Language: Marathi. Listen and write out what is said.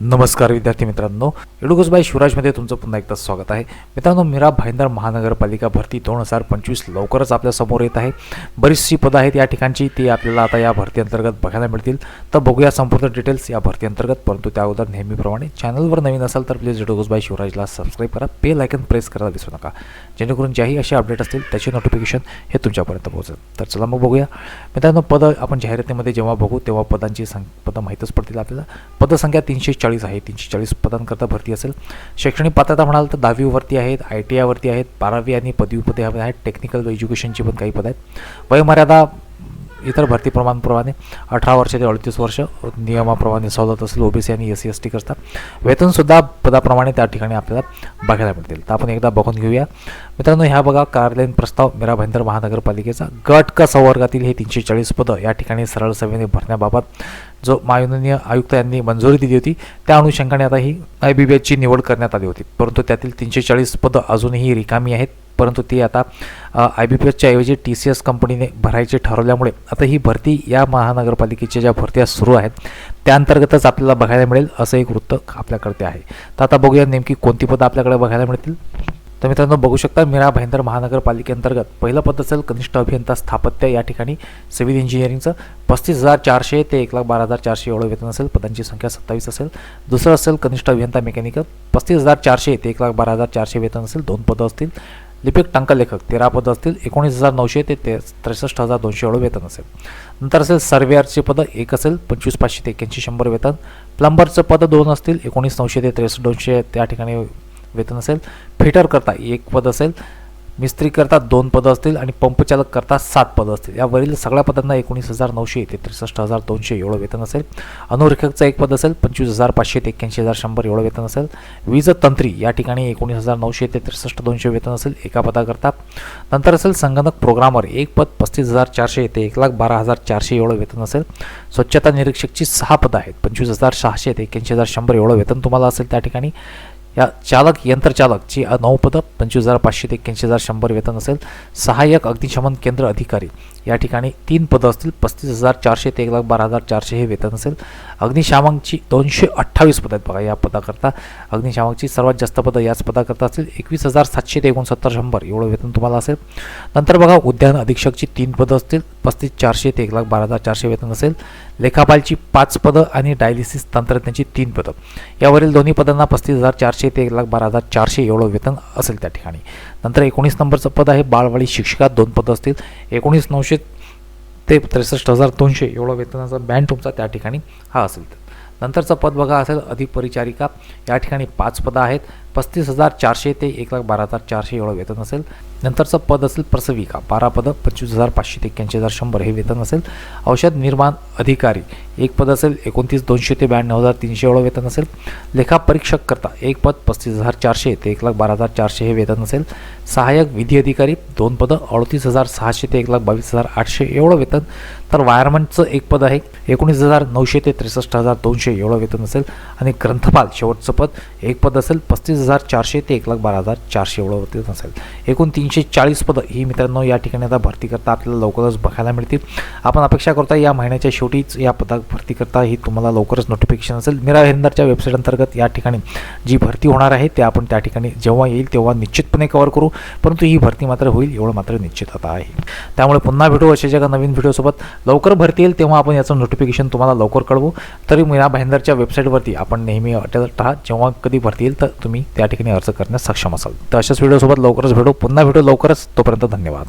नमस्कार विद्यार्थी मित्रांनो. एडुगसबाई शिवराजमध्ये तुमचं पुन्हा एकदा स्वागत आहे. मित्रांनो मीरा भाईंदर महानगरपालिका भरती दोन हजार पंचवीस लवकरच आपल्यासमोर येत आहे. बरीचशी पदं आहेत या ठिकाणची ती आपल्याला आता या भरती अंतर्गत बघायला मिळतील. तर बघूया संपूर्ण डिटेल्स या भरती अंतर्गत परंतु त्या अगोदर नेहमीप्रमाणे चॅनलवर नवीन असाल तर प्लीज एडुगसबाई शिवराजला सबस्क्राईब करा. बेल आयकन प्रेस करायला विसरू नका. जेणेकरून ज्याही असे अपडेट असतील त्याचे नोटिफिकेशन हे तुमच्यापर्यंत पोहोचेल. तर चला मग बघूया. मित्रांनो पदं आपण जाहिरातीमध्ये जेव्हा बघू तेव्हा पदांची सं पदं माहीतच पडतील आपल्याला. पदसंख्या तीनशे चाळीस आहे तीनशे चाळीस पदांकरता भरती असेल. शैक्षणिक पात्रता म्हणाल तर दहावीवरती आहेत आय टी आयवरती आहेत बारावी आणि पदवी पदे आहेत टेक्निकल एज्युकेशनची पण काही पद आहेत. वयमर्यादा इतर भरती प्रमाणप्रमाणे अठरा वर्ष ते अडतीस वर्ष नियमाप्रमाणे सवलत असेल ओबीसी आणि एस सी एस टी करता. वेतनसुद्धा पदाप्रमाणे त्या ठिकाणी आपल्याला बघायला मिळतील. तर आपण एकदा बघून घेऊया. मित्रांनो ह्या बघा कार्यालयीन प्रस्ताव मीरा भाईंदर महानगरपालिकेचा. गट क संवर्गातील हे तीनशे चाळीस पदं या ठिकाणी सरळ सेवेने भरण्याबाबत जो माननीय आयुक्त यांनी मंजुरी दिली होती त्या अनुषंगाने आता ही आय बी बी एचची निवड करण्यात आली होती. परंतु त्यातील तीनशे चाळीस पदं अजूनही रिकामी आहेत. परंतु ती आता आय बी पी एसच्या ऐवजी टी सी एस कंपनीने भरायचे ठरवल्यामुळे आता ही भरती या महानगरपालिकेच्या ज्या भरत्या सुरू आहेत त्याअंतर्गतच आपल्याला बघायला मिळेल असं एक वृत्त आपल्याकडे आहे. तर आता बघूया नेमकी कोणती पदं आपल्याकडे बघायला मिळतील. तर मित्रांनो बघू शकता मीरा भाईंदर महानगरपालिकेअंतर्गत पहिलं पद असेल कनिष्ठ अभियंता स्थापत्य या ठिकाणी सिव्हिल इंजिनिअरिंगचं. पस्तीस हजार चारशे ते एक लाख बारा हजार चारशे एवढं वेतन असेल पदांची संख्या सत्तावीस असेल. दुसरं असेल कनिष्ठ अभियंता मेकॅनिकल पस्तीस हजार चारशे ते एक लाख बारा हजार चारशे वेतन असेल दोन पदं असतील. लिपिक टंकलेखक तेरा पदं असतील एकोणीस हजार नऊशे ते ते त्रेसष्ट हजार दोनशे एवढं वेतन असेल. नंतर असेल सर्वेअरचे पदं एक असेल पंचवीस पाचशे ते एक्याऐंशी शंभर वेतन. प्लंबरचं पदं दोन असतील एकोणीस नऊशे ते त्रेसष्ट दोनशे त्या ठिकाणी वेतन असेल फिटर करता एक पद असेल मिस्त्री करता दोन पदं असतील आणि पंपचालक करता सात पदं असतील. यावरील सगळ्या पदांना एकोणीस हजार नऊशे ते त्रेसष्ट हजार दोनशे एवढं वेतन असेल. अनुरेखकचं एक पद असेल पंचवीस हजार पाचशे ते एक्क्याऐंशी हजार शंभर एवढं वेतन असेल. वीज तंत्री या ठिकाणी एकोणीस हजार नऊशे ते त्रेसष्ट दोनशे वेतन असेल एका पदाकरता. नंतर असेल संगणक प्रोग्रामर एक पद पस्तीस हजार चारशे ते एक लाख बारा हजार चारशे एवढं वेतन असेल. स्वच्छता निरीक्षकची सहा पदं आहेत पंचवीस हजार सहाशे ते एक्क्याऐंशी हजार शंभर एवढं वेतन तुम्हाला असेल त्या ठिकाणी. या चालक यंत्रचालकची नऊ पदं पंचवीस हजार पाचशे ते एक्क्याऐंशी हजार शंभर वेतन असेल. सहाय्यक अग्निशमन केंद्र अधिकारी. या ठिकाणी तीन पदं असतील पस्तीस हजार चारशे ते एक लाख बारा हजार चारशे हे वेतन असेल. अग्निशामकची दोनशे अठ्ठावीस पदं आहेत बघा या पदाकरता. अग्निशामकची सर्वात जास्त पदं याच पदाकरता असतील. एकवीस हजार सातशे ते एकोणसत्तर शंभर एवढं वेतन तुम्हाला असेल. नंतर बघा उद्यान अधीक्षकची तीन पदं असतील पस्तीस चारशे ते एक लाख बारा हजार चारशे वेतन असेल. लेखापालची पाच पदं आणि डायलिसिस तंत्रज्ञाची तीन पदं. यावरील दोन्ही पदांना पस्तीस हजार चारशे ते एक लाख बारा हजार चारशे एवढं वेतन असेल त्या ठिकाणी. नंतर एकोणीस नंबरचं पद आहे बाळवाडी शिक्षिका दोन पदं असतील. एकोणीस नऊशे ते त्रेसष्ट हजार दोनशे एवढं वेतनाचा बँड तुमचा त्या ठिकाणी हा असेल. नंतरचं पद बघा असेल अधिक परिचारिका या ठिकाणी पाच पदं आहेत. पस्तीस हजार चारशे ते एक लाख बारा हजार चारशे एवढं वेतन असेल. नंतरचं पद असेल प्रसविका. बारा पदं पंचवीस हजार पाचशे ते एक्क्याऐंशी हजार शंभर हे वेतन असेल. औषध निर्माण अधिकारी. एक पद असेल एकोणतीस दोनशे ते ब्याण्णव हजार तीनशे एवढं वेतन असेल. लेखा परीक्षक करता एक पद पस्तीस हजार चारशे ते एक लाख बारा हजार चारशे हे वेतन असेल. सहाय्यक विधी अधिकारी. दोन पदं अडतीस हजार सहाशे ते एक लाख बावीस हजार आठशे एवढं वेतन. तर वायरमनचं एक पद आहे. एकोणीस हजार नऊशे ते त्रेसष्ट हजार दोनशे एवढं वेतन असेल आणि ग्रंथपाल शेवटचं पद एक पद असेल पस्तीस हजार चारशे ते एक लाख बारा हजार चारशे एवढं वेतन असेल. एकूण तीनशे चाळीस पदं ही मित्रांनो या ठिकाणी आता भरती करता आपल्याला लवकरच बघायला मिळतील. आपण अपेक्षा करता या महिन्याच्या शेवटीच या पदा भरती करता ही तुम्हाला लवकरच नोटिफिकेशन असेल. मीरा हेंदरच्या वेबसाईट अंतर्गत या ठिकाणी जी भरती होणार आहे ते आपण त्या ठिकाणी जेव्हा येईल तेव्हा निश्चितपणे कव्हर करू. परंतु ही भरती मात्र होईल एवढं मात्र निश्चित आता आहे. त्यामुळे पुन्हा भेटू अशा एका नवीन व्हिडिओसोबत लवकर भरती येईल तेव्हा आपण याचं नोटिफिकेशन तुम्हाला लवकर कळवू. तरी मीरा भाईंदरच्या वेबसाईटवरती आपण नेहमी अटॅच राहा जेव्हा कधी भरती येईल तर तुम्ही त्या ठिकाणी अर्ज करण्यास सक्षम असाल. तर अशाच व्हिडिओसोबत लवकरच भेटू. पुन्हा भेटू. लवकरच तोपर्यंत धन्यवाद.